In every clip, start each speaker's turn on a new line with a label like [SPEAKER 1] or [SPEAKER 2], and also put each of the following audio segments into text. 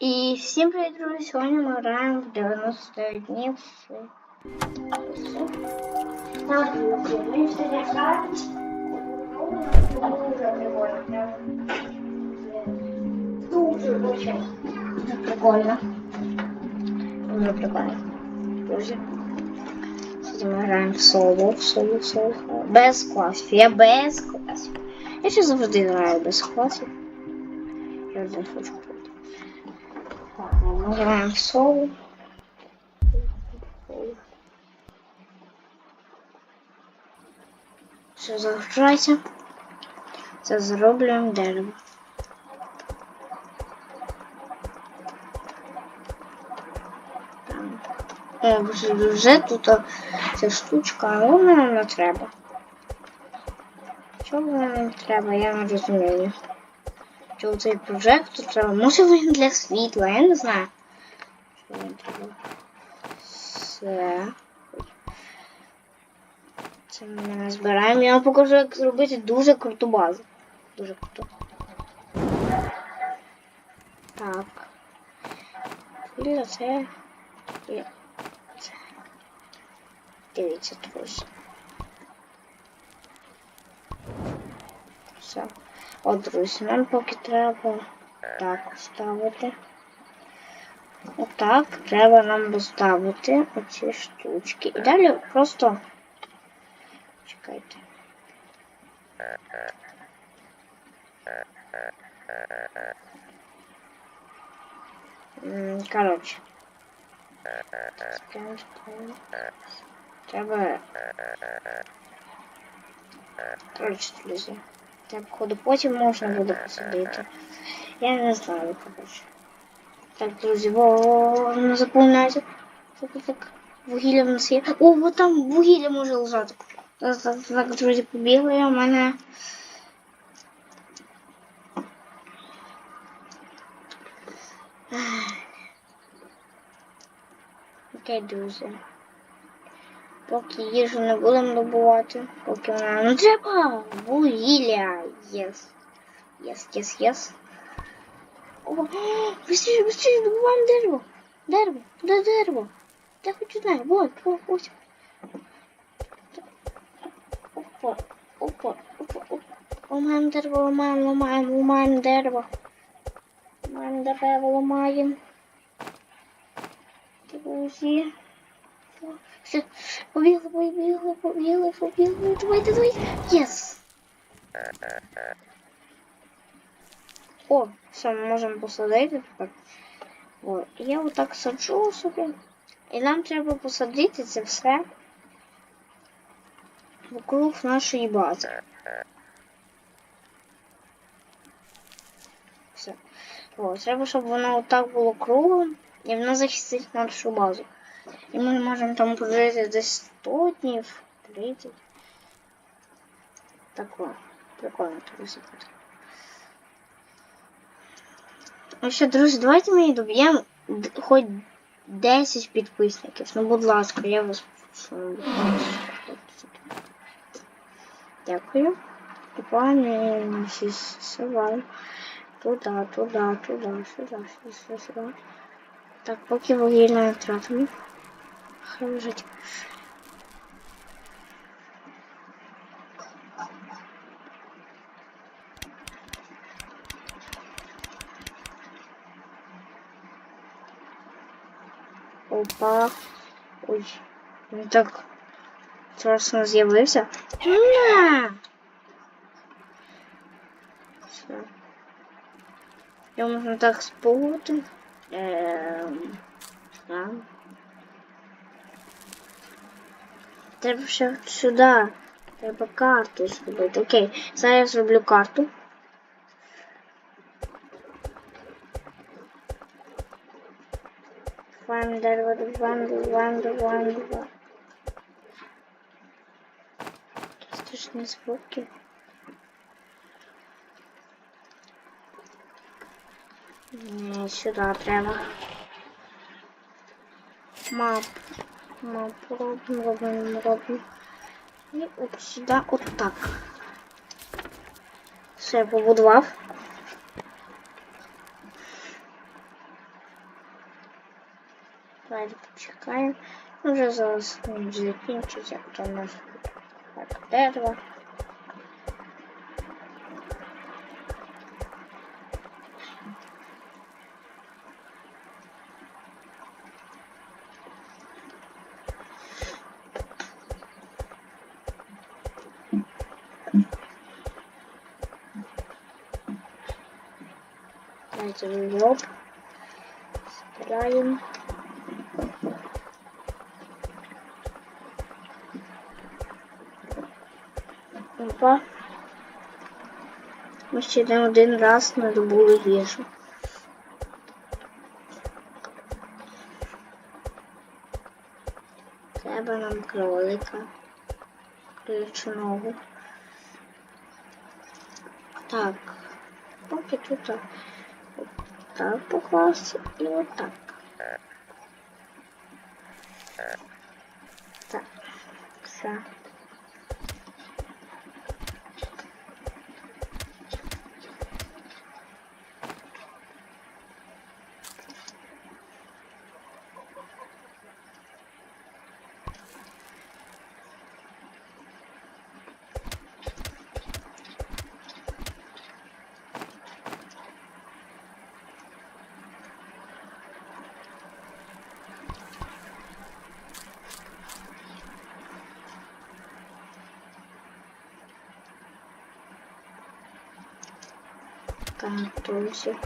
[SPEAKER 1] І всім привіт, друзі! Сьогодні ми граємо в 99 днів. Так, друзі, ми сьогодні граємо. Дуже прикольно. Дуже дуже прикольно. Дуже прикольно. Друзі. Сьогодні ми граємо в соло, в соло, в соло. Без класів. Я без класів. Я ще завжди граю без класів. Я один хочу в соло. Все загружається. Це зроблюємо дерево. О, вже, вже тут ця штучка, але вона не треба. Чого вона нам треба, я не розумію. Чого цей прожектор треба? Може він для світла, я не знаю. Треба. Все. Це ми не збираємо. Я вам покажу, як зробити дуже круту базу. Дуже круту. Так. Хвиля це. Це. Дивіться, друзі. Все. От, друзі, нам поки треба так ставити. Отак треба нам поставити оці штучки. І далі просто чекайте. М, Коротше. Скажем, Треба. Коротше, друзі. Так, походу, потім можна буде посадити. Я не знаю, коротше. Так, друзі, во не заповняйте. Так, так, вугілля в нас є. О, вот там вугілля може лежати. Так, так, так, друзі, побігли, у мене. Окей, друзі. Поки їжу не будемо добувати, поки вона не треба вугілля. Єс. Єс, єс, єс. О, быстрее, быстрее, добуваємо дерево. Дерево, куди дерево? Я хочу знати, вот, вот, ось. Опа, опа, опа, опа. Ламаємо дерево, ламаємо, ламаємо, ламаємо дерево. Ламаємо дерево, ламаємо. Друзі. Все, побігли, побігли, побігли, побігли. Давайте, давайте. Єс. О, все, ми можемо посадити тепер. О, і я отак саджу собі. І нам треба посадити це все вокруг нашої бази. Все. О, треба, щоб воно отак було кругом, і воно захистить нашу базу. І ми можемо там прожити десь 100 днів, 30. Так, о, прикольно, друзі. Ну що, друзі, давайте ми доб'ємо хоч 10 підписників. Ну, будь ласка, я вас. Дякую. Пане сувай. Туди, туди, туди, сюди, сюди, сюди. Так, поки вугілля не втратимо. Хай лежить. Опа. Ой. Він так страшно з'явився. Все. Його можна так спути. Ем... а. Треба ще сюди. Треба карту зробити. Окей, зараз я зроблю карту. Дерево, one, one, one, one. Страшні звуки. Ні, сюди треба. Мап. Мапу робимо, робимо, робимо. І от сюди, от так. Все, побудував. Почекаємо. Вже зараз закінчиться, то у нас дерево. Давайте лоб. Збираємо. Опа. Ми ще не один раз не добули їжу. Треба нам кролика. Ключного. Так. Поки тут. Так покласти і отак. Так. Все. Так, друзі.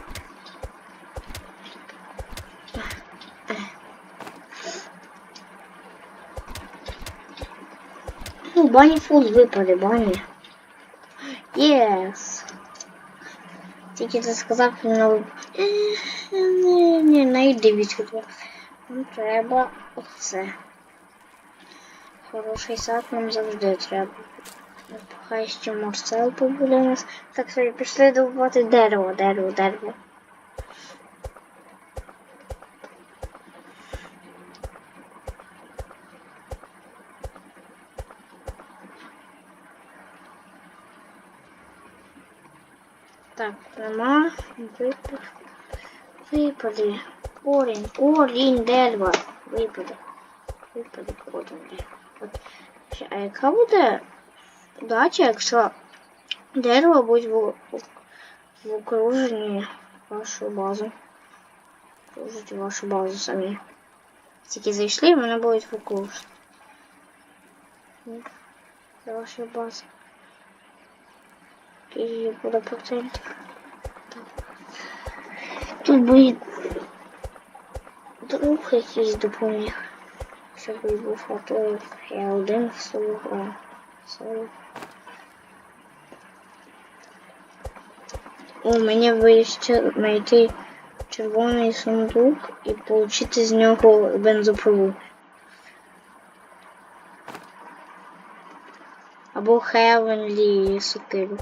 [SPEAKER 1] Ну, бані фул випаде, бані. Єс. Тільки ти сказав, ну... Ні, ні, найди відсюди. Нам треба оце. Хороший сад нам завжди треба. Хай ще Марсел побуде у нас. Так собі пішли добувати дерево, дерево, дерево. Так, нема. Випад. Випади. Корінь, корінь дерева. Випади. Випади корінь дерева. От. А яка буде удача, якщо дерево буде в, в, окруженні вашу базу. Окружить вашу базу самі. Тільки зайшли, вони будуть в окруженні. Це ваша база. Який буде процентів. Так. Тут буде друг якийсь допоміг. Щоб і був а то я один в соло граю. Соло. О, мені вище знайти червоний сундук і отримати з нього бензопилу. Або Heavenly сокиру.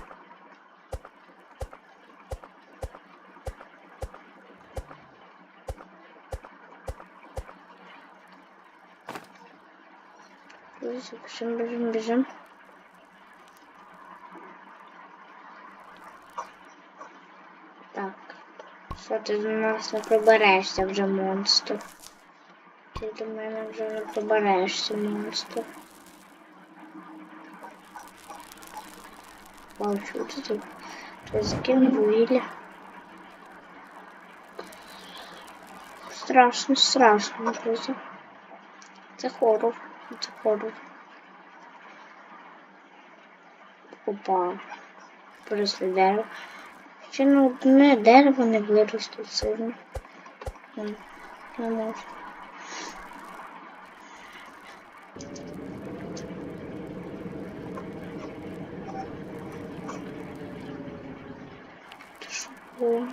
[SPEAKER 1] Бежим, бежим, бежим. Так. Що ти до нас не проберешся вже, монстр? Ти до мене вже не проберешся, монстр. Вау, що ти тут? Ти закинув вугілля. Страшно, страшно, друзі. Це хорор. Це хорор. Опа. Просто дерево. Ще на одне дерево не виросте сильно. Не можу.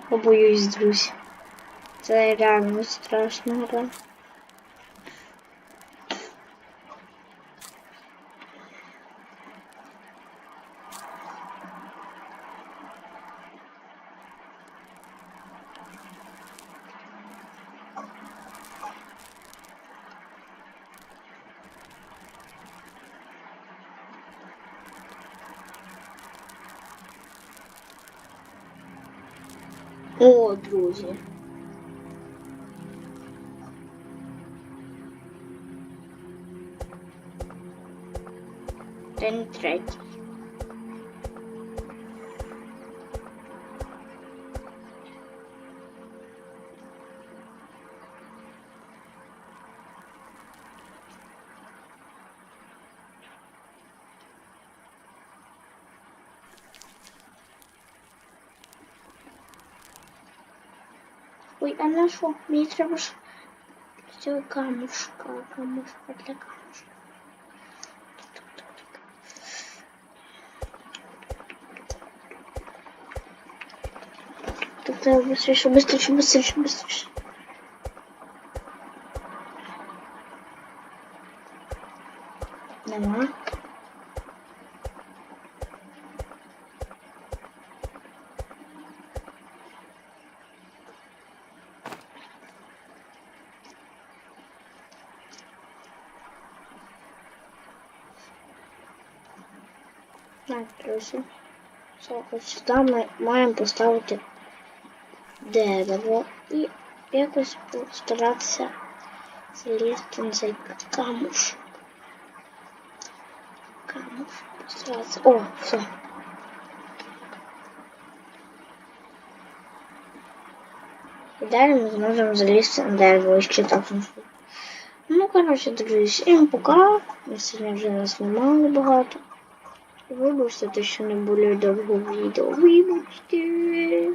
[SPEAKER 1] Побоюсь, друзі. Це реально страшна гра. О, друзі. День третій. Ой, а на що? Мені треба ж цього камушка, камушка для камушка. Тут треба быстрее, быстрее, быстрее, быстрее. Так, друзі. Все, от сюди ми маємо поставити дерево і якось постаратися залізти на цей камуш. Камуш. Постаратися. О, все. І далі ми зможемо залізти на дерево і ще так. Ну, коротше, друзі, всім пока. Ми сьогодні вже нас немало багато. Вибачте, те, що не було довго відео. Вибачте.